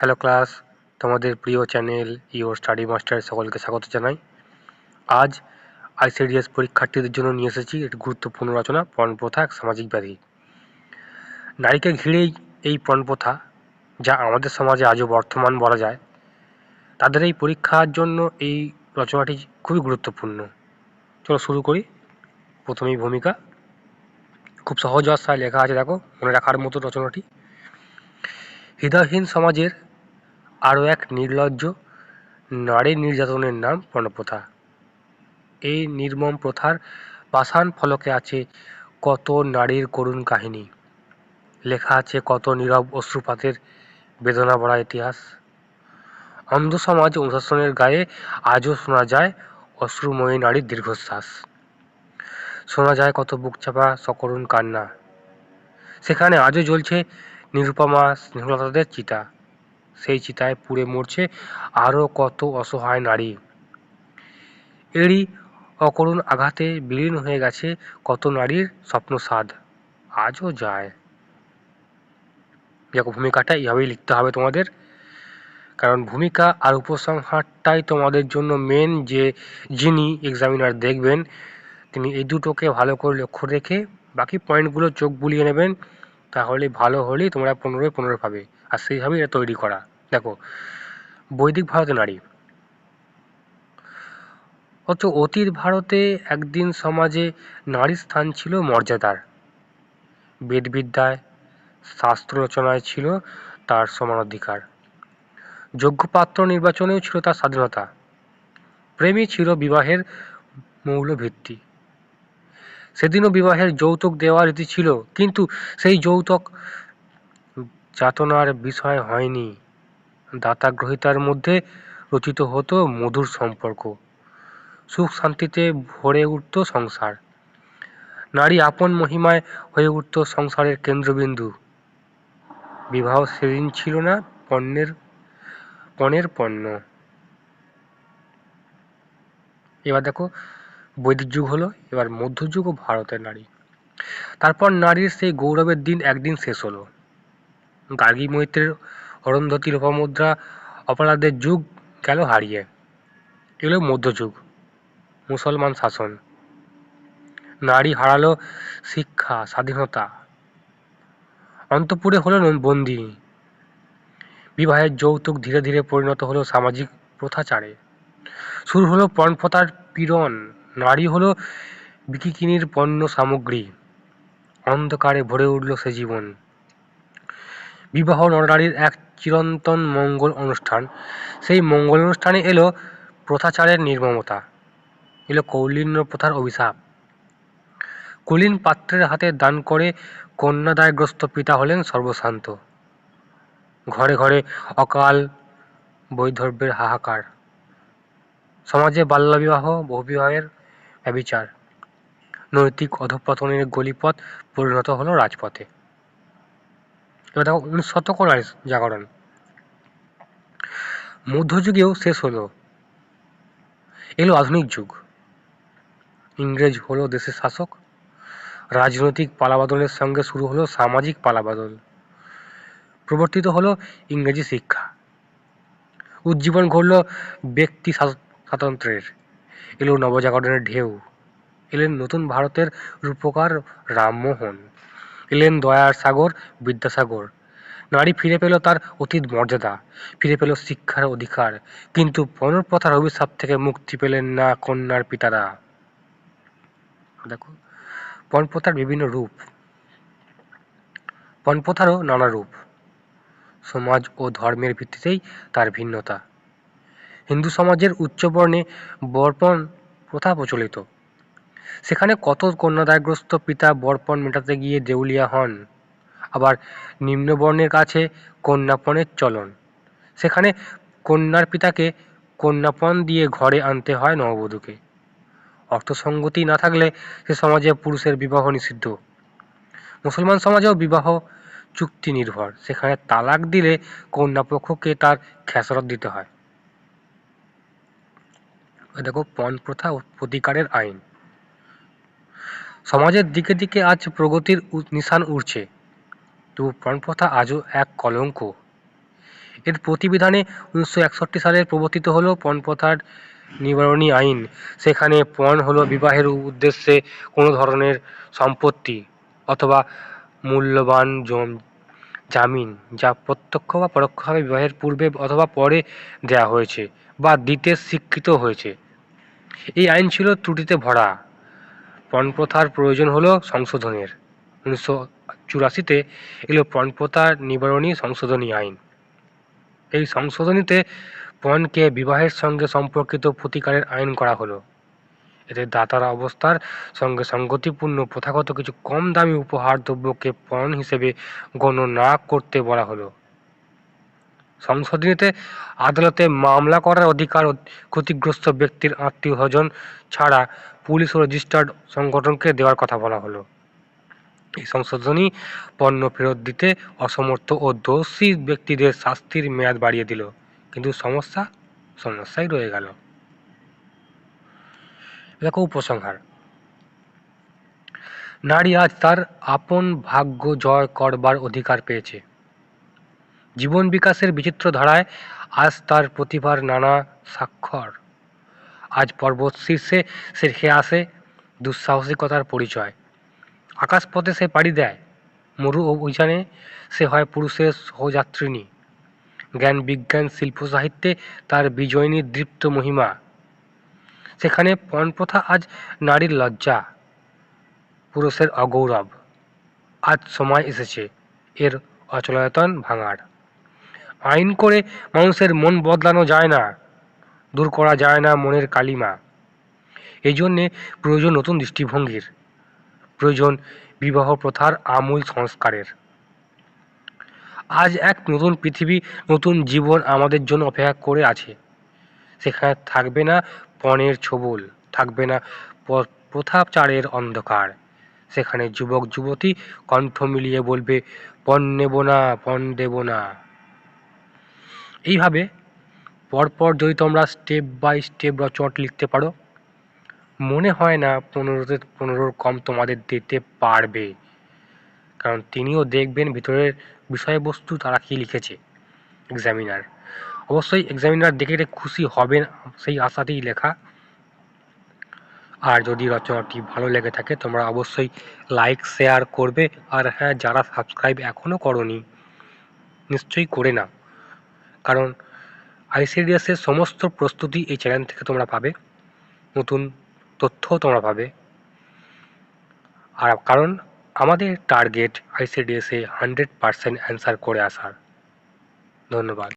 Hello class তোমাদের প্রিয় channel your study master সকলকে স্বাগত জানাই। আজ আইসিডিএস পরীক্ষার্থীদের জন্য নিয়ে এসেছি একটি গুরুত্বপূর্ণ রচনা প্রথা এক সামাজিক ব্যাধি। নারীকে ঘিরেই এই প্রথা যা আমাদের সমাজে আজও বর্তমান বলা যায়, তাদের এই পরীক্ষার জন্য এই রচনাটি খুবই গুরুত্বপূর্ণ। চলো শুরু করি। প্রথমেই ভূমিকা। খুব সহজ ভাষায় লেখা আছে, দেখো, মনে রাখার মতো রচনাটি। হৃদয়হীন সমাজের আরও এক নির্লজ্জ নারী নির্যাতনের নাম প্রণপ্রথা এই নির্মম প্রথার পাষাণ ফলকে আছে কত নারীর করুণ কাহিনী। লেখা আছে কত নীরব অশ্রুপাতের বেদনা ভরা ইতিহাস। অন্ধ সমাজ অনুশাসনের গায়ে আজও শোনা যায় অশ্রুময়ী নারীর দীর্ঘশ্বাস। শোনা যায় কত বুক চাপা সকরুণ কান্না। সেখানে আজও জ্বলছে নিরুপমা স্নেহলতাদের চিতা। সেই চিতায় পুড়ে মরছে আরও কত অসহায় নারী। এরই অকরুণ আঘাতে বিলীন হয়ে গেছে কত নারীর স্বপ্ন সাদ আজও যায়। দেখো ভূমিকাটা এইভাবেই লিখতে হবে তোমাদের। কারণ ভূমিকা আর উপসংহারটাই তোমাদের জন্য মেন যে যিনি এক্সামিনার দেখবেন, তিনি এই দুটোকে ভালো করে লক্ষ্য রেখে বাকি পয়েন্টগুলো চোখ বুলিয়ে নেবেন, তাহলে ভালো হলেই তোমরা পনেরোয় পনেরো পাবে। আর সেইভাবেই এটা তৈরি করা। দেখো, বৈদিক ভারতে নারী। অথচ অতীত ভারতে একদিন সমাজে নারীর স্থান ছিল মর্যাদার। বেদবিদ্যায়, শাস্ত্র রচনায় ছিল তার সমান অধিকার। যোগ্য পাত্র নির্বাচনেও ছিল তার স্বাধীনতা। প্রেমই ছিল বিবাহের মৌল ভিত্তি সেদিনও বিবাহের যৌতুক দেওয়ার রীতি ছিল, কিন্তু সেই যৌতুক যাতনার বিষয় হয়নি। দাতা গ্রহিতার মধ্যে রচিত হতো মধুর সম্পর্ক। সুখ শান্তিতে ভরে উঠত সংসার। নারী আপন মহিমায় হয়ে উঠত সংসারের কেন্দ্রবিন্দু। বিবাহ সেদিন ছিল না পণ্যের, পণের পণ্য। এবার দেখো, বৈদিক যুগ হলো, এবার মধ্যযুগ ও ভারতের নারী। তারপর নারীর সেই গৌরবের দিন একদিন শেষ হলো। গার্গী মৈত্রের অরুন্ধতী লোপামুদ্রা অপরাধের যুগ গেল হারিয়ে। এলো মধ্যযুগ, মুসলমান শাসন। নারী হারালো শিক্ষা, স্বাধীনতা। অন্তপুরে হলো বন্দি। বিবাহের যৌতুক ধীরে ধীরে পরিণত হলো সামাজিক প্রথাচারে। শুরু হলো পণপ্রথার পীড়ন। নারী হলো বিকিকিনির পণ্য সামগ্রী। অন্ধকারে ভরে উঠল সে জীবন। বিবাহ নরনারীর এক চিরন্তন মঙ্গল অনুষ্ঠান। সেই মঙ্গল অনুষ্ঠানে এলো প্রথাচারের নির্মমতা। এলো কৌলিন্য প্রথার অভিশাপ। কুলীন পাত্রের হাতে দান করে কন্যাদায়গ্রস্ত পিতা হলেন সর্বশান্ত। ঘরে ঘরে অকাল বৈধর্যের হাহাকার। সমাজে বাল্যবিবাহ, বহুবিবাহের ব্যবিচার। নৈতিক অধঃপতনের গলিপথ পরিণত হলো রাজপথে। এবার দেখো উনিশ শতক জাগরণ। মধ্যযুগেও শেষ হলো। এলো আধুনিক যুগ। ইংরেজ হলো দেশের শাসক। রাজনৈতিক পালাবদলের সঙ্গে শুরু হলো সামাজিক পালাবদল। প্রবর্তিত হলো ইংরেজি শিক্ষা। উজ্জীবন ঘটল ব্যক্তি স্বাতন্ত্রের। এলো নবজাগরণের ঢেউ। এলেন নতুন ভারতের রূপকার রামমোহন। এলেন দয়ার সাগর, বিদ্যাসাগর। নারী ফিরে পেল তার অতীত মর্যাদা, ফিরে পেল শিক্ষার অধিকার। কিন্তু পণপ্রথার অভিশাপ থেকে মুক্তি পেলেন না কন্যার পিতারা। দেখো পণপ্রথার বিভিন্ন রূপ। পণপ্রথারও নানা রূপ। সমাজ ও ধর্মের ভিত্তিতেই তার ভিন্নতা। হিন্দু সমাজের উচ্চবর্ণে বর্পণ প্রথা প্রচলিত। সেখানে কত কন্যাদায়গ্রস্ত পিতা বর্পণ মেটাতে গিয়ে দেউলিয়া হন। আবার নিম্নবর্ণের কাছে কন্যাপণের চলন। সেখানে কন্যার পিতাকে কন্যাপণ দিয়ে ঘরে আনতে হয় নববধূকে। অর্থসঙ্গতি না থাকলে সে সমাজে পুরুষের বিবাহ নিষিদ্ধ। মুসলমান সমাজেও বিবাহ চুক্তি নির্ভর সেখানে তালাক দিলে কন্যাপক্ষকে তার খেসরত দিতে হয়। দেখো পণ প্রথা ও প্রতিকারের আইন। সমাজের দিকে দিকে আজ প্রগতির নিশান উড়ছে। তবু পণ প্রথা আজও এক কলঙ্ক। এর প্রতিবিধানে উনিশশো একষট্টি সালে প্রবর্তিত হলো পণপ্রথার নিবারণী আইন। সেখানে পণ হলো বিবাহের উদ্দেশ্যে কোনো ধরনের সম্পত্তি অথবা মূল্যবান জম, জামিন যা প্রত্যক্ষ বা পরোক্ষভাবে বিবাহের পূর্বে অথবা পরে দেয়া হয়েছে বা দিতে স্বীকৃত হয়েছে। এই আইন ছিল ত্রুটিতে ভরা। পণপ্রথার প্রয়োজন হলো সংশোধনের। উনিশশো চুরাশিতে এলো পণপ্রথা নিবারণী সংশোধনী আইন। এই সংশোধনীতে পণকে বিবাহের সঙ্গে সম্পর্কিত প্রতিকারের আইন করা হলো। এতে দাতার অবস্থার সঙ্গে সঙ্গতিপূর্ণ, প্রথাগত কিছু কম দামি উপহার দ্রব্যকে পণ হিসেবে গণ্য না করতে বলা হলো। সংশোধনীতে আদালতে মামলা করার অধিকার ক্ষতিগ্রস্ত ব্যক্তির আত্মীয় স্বজন ছাড়া পুলিশ ও রেজিস্টার্ড সংগঠনকে দেওয়ার কথা বলা হলো। এই সংশোধনী পণ্য ফেরত দিতে অসমর্থ ও দোষী ব্যক্তিদের শাস্তির মেয়াদ বাড়িয়ে দিল, কিন্তু সমস্যা সমস্যাই রয়ে গেল। দেখো উপসংহার। নারী আজ তার আপন ভাগ্য জয় করবার অধিকার পেয়েছে। জীবন বিকাশের বিচিত্র ধারায় আজ তার প্রতিভার নানা স্বাক্ষর। আজ পর্বত শীর্ষে সে রেখে আসে দুঃসাহসিকতার পরিচয়। আকাশপথে সে পাড়ি দেয়, মরু অভিযানে সে হয় পুরুষের সহযাত্রিনী জ্ঞান বিজ্ঞান শিল্প সাহিত্যে তার বিজয়িনী দৃপ্ত মহিমা। সেখানে পণপ্রথা আজ নারীর লজ্জা, পুরুষের অগৌরব। আজ সময় এসেছে, এর অচলায়তন ভাঙার। আইন করে মানুষের মন বদলানো যায় না, দূর করা যায় না মনের কালিমা। এই জন্যে প্রয়োজন নতুন দৃষ্টিভঙ্গির, প্রয়োজন বিবাহ প্রথার আমূল সংস্কারের। আজ এক নতুন পৃথিবী, নতুন জীবন আমাদের জন্য অপেক্ষা করে আছে। সেখানে থাকবে না পণের ছবল, থাকবে না প্রথাচারের অন্ধকার। সেখানে যুবক যুবতী কণ্ঠ মিলিয়ে বলবে, পণ নেব না, পণ দেব না। এইভাবে পরপর যদি তোমরা স্টেপ বাই স্টেপ রচট লিখতে পারো, মনে হয় না পনেরোতে, পনেরোর কম তোমাদের দিতে পারবে। কারণ তিনিও দেখবেন ভিতরের বিষয়বস্তু তারা কী লিখেছে এক্সামিনার অবশ্যই এক্সামিনার দেখে খুশি হবেন সেই আশাতেই লেখা। আর যদি রচনাটি ভালো লেগে থাকে, তোমরা অবশ্যই লাইক শেয়ার করবে। আর হ্যাঁ যারা সাবস্ক্রাইব এখনও করনি, নিশ্চয়ই করে নাও। কারণ আইসিডিএসের সমস্ত প্রস্তুতি এই চ্যানেল থেকে তোমরা পাবে, নতুন তথ্যও তোমরা পাবে। আর কারণ আমাদের টার্গেট আইসিডিএসে হান্ড্রেড পারসেন্ট অ্যান্সার করে আসার। ধন্যবাদ।